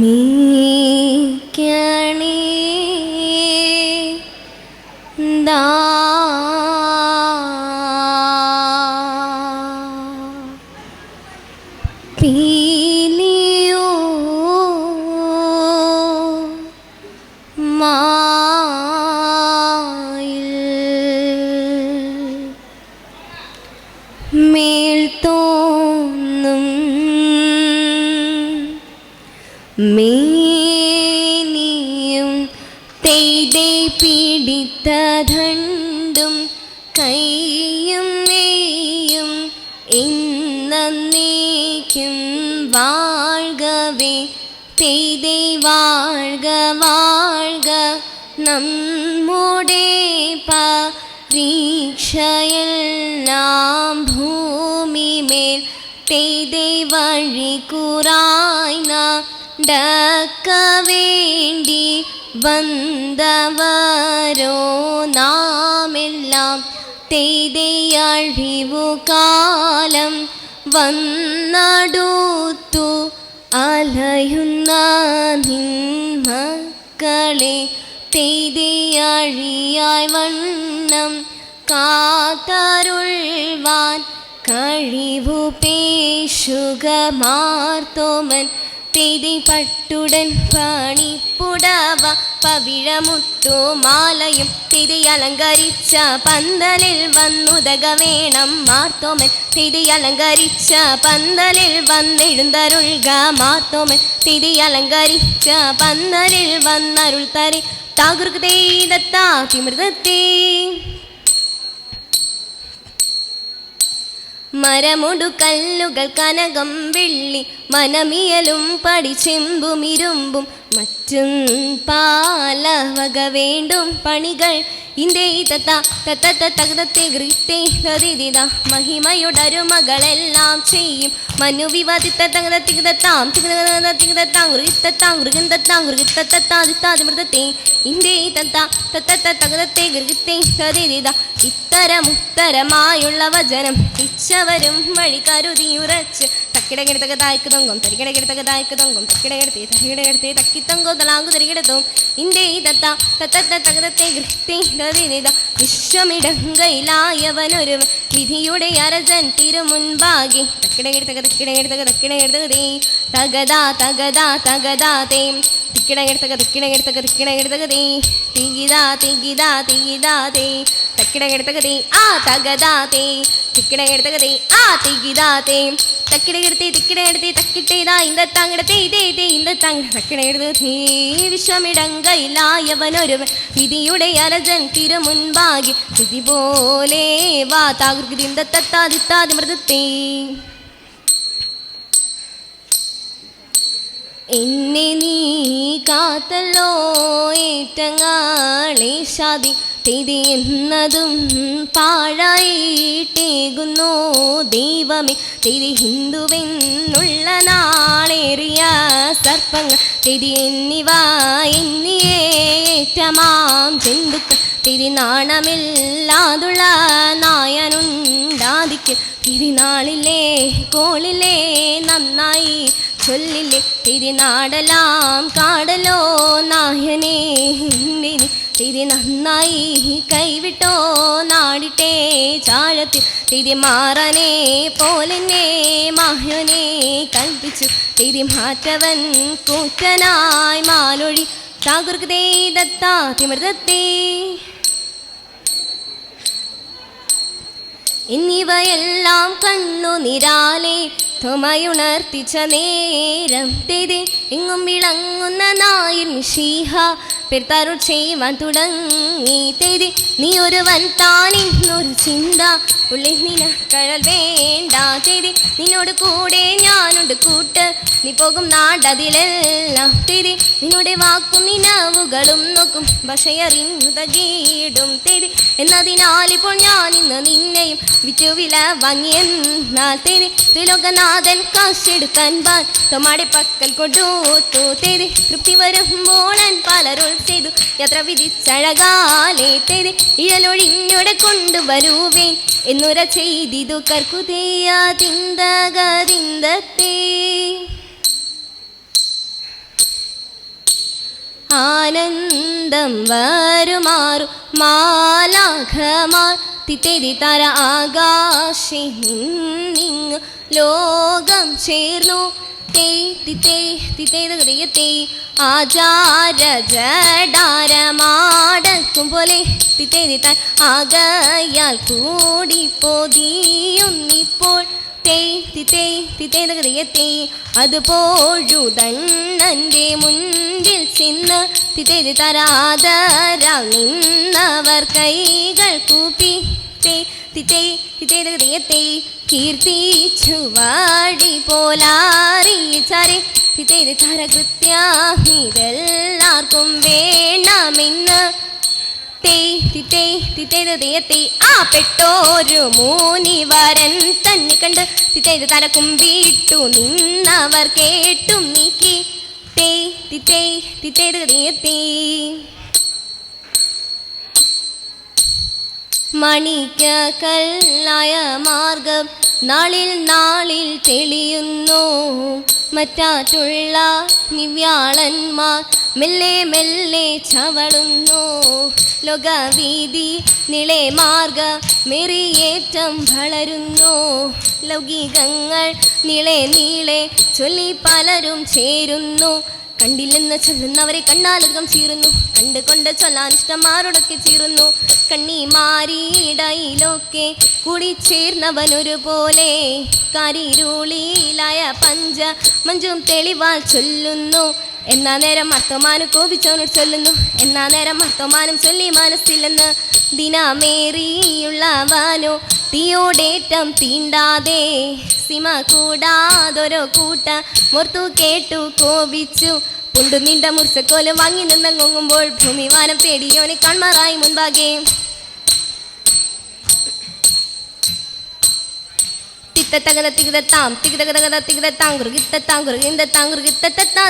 മീക്കണേ ദാ പീലിയോ മേനിയും തെയ്തേ പിടിത്ത ധണ്ടും കൈയും മേയും എന്നേക്കും വാഴ്കവേ. തെയ്തേ വാഴ്ക വാഴ്ക നമ്മുടെ പരീക്ഷയെല്ലാം ഭൂമിമേൽ പെയ്തേ വഴി കുറായി നടക്ക വേണ്ടി വന്നവരോ നാമെല്ലാം തെയ്തേ അഴിവു കാലം വന്നടുത്തു അലയുന്ന നിന്മക്കളെ തെയ്തിയഴിയായി വണ്ണം കാത്തരുൾവാൻ കഴിവു പേശുക മാർത്തോമൻ തെയ്തി പട്ടുടൻ പാണിപ്പുടാവ പവിഴമുത്തു മാലയും തിരി അലങ്കരിച്ച പന്തലിൽ വന്നുതക വേണം മാർത്തോമൻ. തിരി അലങ്കരിച്ച പന്തലിൽ വന്നെഴുന്തരുൾക മാർത്തോമൻ. തിരി അലങ്കരിച്ച പന്തലിൽ വന്നരുൾ തരി. താകൃതേ ദത്താ മരമുടു കല്ലുകൾ കനകം വെള്ളി മനമിയലും പടിച്ചെമ്പും ഇരുമ്പും. മറ്റും പാലവക വേണ്ടും പണികൾ ഇന്ത്യേ തത്ത തത്ത തകതത്തെ ഗൃത്തെ തതിദിത മഹിമയുടരുമകളെല്ലാം ചെയ്യും. മനു വിവാദിത്ത തകത തികതത്താം തികത തികതത്താം ഗൃത്തത്താം ഗൃഗന്തത്താം ഗൃഗത്തത്താദിത്താതിമൃതത്തെ ഇന്ദേ തത്ത തത്ത തകതത്തെ ഗൃഹത്തെ തതിദിത ഇത്തരമുത്തരമായുള്ള വചനം ഇച്ഛവരും വഴി കരുതിയുറച്ച്. തക്കിടകിടത്തക തായ്ക്ക് തൊങ്കം തരികിടകിടത്തക തരികിടകെടുത്തി തക്കിടകിടത്തെ തരികിടകിടത്തെ തക്കിത്തൊങ്കോ തലാങ്കു തരികിടത്തും. ഇന്ത്യേ തത്ത തത്ത തകതത്തെ ഗൃഹത്തെ തതിദിത വിശ്വമിടങ്കയിലായവനൊരു വിധിയുടെ അരജൻ തിരുമുൻപാകെ. തക്കിടകിടത്തക തക്കിടകിടത്തക തക്കിടകിടത്തകതേ തകതാ തകതാ തകതാ തേം. തിക്കിടകിടത്തക തിക്കിടകിടത്തക തേ. തിഗിതാ തിഗിതാ തിഗിതാ തേ. തക്കിടകിടത്തകതേ ആ തകതാ തേ. തിക്കിടകിടത്തകതേ ആ തികിതാ തേ തക്കിടകിടത്തെ തിക്കിടകിടത്തെ തക്കിട്ടേതാ ഇന്ത താങ്ങിടത്തെ ഇതേ ഇതേ ഇന്ത താങ്ങ തക്കിടകിടത്തേ വിശ്വമിടങ്കയിലായവനൊരുവൻ വിധിയുടെ അരജൻ തിരുമുൻപാകെ വിധി പോലെ വാ താകൃതി തത്താദിത്താതി മൃതത്തേ എന്നെ നീ കാത്തല്ലോ ഏറ്റങ്ങാളെ ഷാദി തിരി എന്നതും പാഴായിട്ടേകുന്നു ദൈവമേ. തിരി ഹിന്ദുവെന്നുള്ള നാളേറിയ സർപ്പങ്ങൾ തിരി എന്നിവ എന്നിയേറ്റമാം ജന്തുക്കൾ. തിരി നാണമില്ലാതുള്ള നായനുണ്ടാതിക്ക് തിരിനാളിലെ കോളിലെ നന്നായി ചൊല്ലില്ലേ. തിരിനാടലാം കാടലോ നായനെ തിരി നന്നായി കൈവിട്ടോ നാടിട്ടേ ചാഴത്തിൽ തിരി മാറനെ പോലെന്നെ മഹ്യനെ കൽപ്പിച്ചു. തിരി മാറ്റവൻ കൂറ്റനായി മാലൊഴി താകൃതേ ദത്താ തിമൃതത്തെ എന്നിവയെല്ലാം കണ്ണു നിരാലെ തുമയുണർത്തിച്ച നേരം തെതി എങ്ങും വിളങ്ങുന്ന നായൻ ഷീഹ പെരുത്താരു ചെയ്യുവാൻ തുടങ്ങി തെതി നീ ഒരുവൻ താനിന്നൊരു ചിന്ത. ഉള്ളിൽ നിനക്കഴൽ കഴൽ വേണ്ട തെതി നിന്നോട് കൂടെ ഞാനുണ്ട് കൂട്ട്. നീ പോകും നാടതിലെല്ലാം തെതി നിന്നോട് വാക്കും നിനവുകളും നോക്കും. ഭാഷയറിഞ്ഞു തകീടും തെതി എന്നതിനാൽ ഇപ്പോൾ ഞാൻ ഇന്ന് നിന്നെയും വിറ്റുവില വാങ്ങിയെന്നാൽ തെരി ത്രിലോകനാഥൻ കാശെടുക്കാൻ ബാൻ തൊമാടെ പക്കൽ കൊടുത്തു തെരി തൃപ്തി വരുമ്പോളൻ പലരുൾ ചെയ്തു. യാത്ര വിധിച്ചഴകാലേ തെരി ഇഴലൊഴിഞ്ഞുടെ കൊണ്ടുവരുവേൻ. എന്നുര ചെയ്തിതു കർക്കുതേയാതിന്തകതിന്തേ ആനന്ദം വരുമാറു മാലാഘമാർ തിത്തേതി തര ആകാശി നിങ്ങ ലോകം ചേർന്നു. തേ തിത്തേ തിത്തേത് ഹൃദയത്തെ ആചാര ജഡാരമാടക്കും പോലെ തിത്തേതി താൻ ആകയാൽ കൂടി പൊതിയുന്നിപ്പോൾ തേത്തി തിത്തേ തിത്തേത് ഹൃദയത്തെ അതുപോഴുതണ്ണന്റെ മുൻപിൽ ചെന്ന് തിത്തേതി തരാതരാ നിന്നവർ കൈകൾ കൂപ്പി. തേ തിത്തേ തിത്തേത് ഹൃദയത്തെ കീർത്തിച്ചു വാടി പോലാറിയിച്ചാരെ തിത്തേത് തര കൃത്യമിതെല്ലാവർക്കും വേണമെന്ന്. തേ ആ പെട്ടോരു മൂനിവരൻ തന്നെ കണ്ട് തിത്തേത് തലക്കും വീട്ടു നിന്നവർ കേട്ടും നീക്കി. തേ തിത്തേ തിത്തേത് തെയ്യത്തെ മണിക്ക കല്ലായ മാർഗം നാളിൽ നാളിൽ തെളിയുന്നു. മറ്റാറ്റുള്ള നിവ്യാളന്മാർ മെല്ലെ മെല്ലെ ചവളുന്നു. ലോകവീതി നിളെ മാർഗ മെറിയേറ്റം വളരുന്നു. ലൗകികങ്ങൾ നിളെ നീളെ ചൊല്ലി പലരും ചേരുന്നു. കണ്ടില്ലെന്ന് ചൊല്ലുന്നവരെ കണ്ടാലധികം ചീറുന്നു. കണ്ടുകൊണ്ട് ചൊല്ലാൻ ഇഷ്ടമാരോടൊക്കെ ചീറുന്നു. കണ്ണിമാരിടയിലൊക്കെ കൂടി ചേർന്നവനൊരു പോലെ കരിരുളിയിലായ പഞ്ച മഞ്ചും തെളിവാൽ ചൊല്ലുന്നു. എന്നാ നേരം മർത്തമാനും കോപിച്ചവനോട് ചൊല്ലുന്നു. എന്നാ നേരം മർത്തമാനും ചൊല്ലി മനസ്സില്ലെന്ന് ദിനമേറിയുള്ളവനോ തീയോടേറ്റം തീണ്ടാതെ സിമ കൂടാതൊരു കൂട്ട മുർത്തു കേട്ടു കോപിച്ചു. പുണ്ടു നീണ്ട മുർസക്കോൽ വാങ്ങി നിന്നങ്ങുമ്പോൾ ഭൂമി വാനം തേടിയോനെ കൺമാറായി മുൻപാകെ. തിത്തത്തകത തികതത്താം തികതകതകത തികതത്താം ഗൃഗിത്തത്താം ഗൃഗിന്തത്താം ഗൃഗിത്തത്താ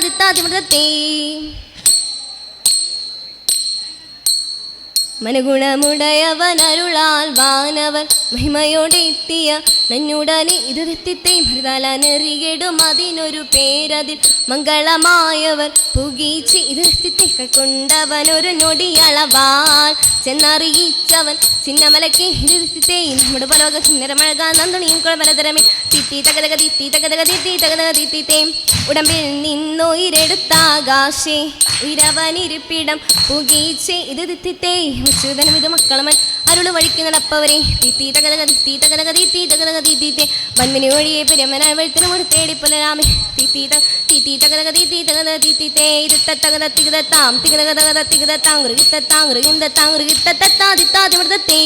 അരുളാൽ വാനവർ മഹിമയോടെ എത്തിയ നന്നുടനെ ഇത് തെത്തിത്തെ മൃതാലനെറിയിടും അതിനൊരു പേരതിൽ മംഗളമായവർ പുകീച്ച് ഇത് വ്യക്തിത്തെ കൊണ്ടവൻ ഒരു നൊടിയളവാൽ ചെന്നറിയിച്ചവൻ ചിന്നമലക്കെ ഇത് തെത്തിത്തെ നമ്മുടെ പലോക സുന്ദരമഴക നന്ദണിയും കുളമലതരമേ തിത്തി തകതക തിത്തി തകതക തിത്തി തകതക തിത്തിത്തേം ഉടമ്പിൽ നിന്നുയിരെടുത്താകാശേ. ഉയരവനിരിപ്പിടം പുകീച്ച് ഇത് തിത്തിത്തേ. ഉച്ചൂതനം ഇത് മക്കളമൻ അരുൾ വഴിക്ക് നടപ്പവരെ. തിത്തി തകതകതി തീ തകതകതി തീ തകതകതി തിത്തിത്തെ വന്മിനി ഒഴിയെ പെരുമനായ വഴുത്തിനും തേടി പുലരാമേ തിത്തി ത തിത്തി തകതക തിത്തി തകതക തിത്തിത്തെ ഇരുത്ത തകത തികതത്താം. തികതകതകത തികതത്താം. ഗൃഹിത്തത്താം ഗൃഹിന്തത്താം ഗൃഹിത്തത്താ തിത്താതിമൃതത്തേ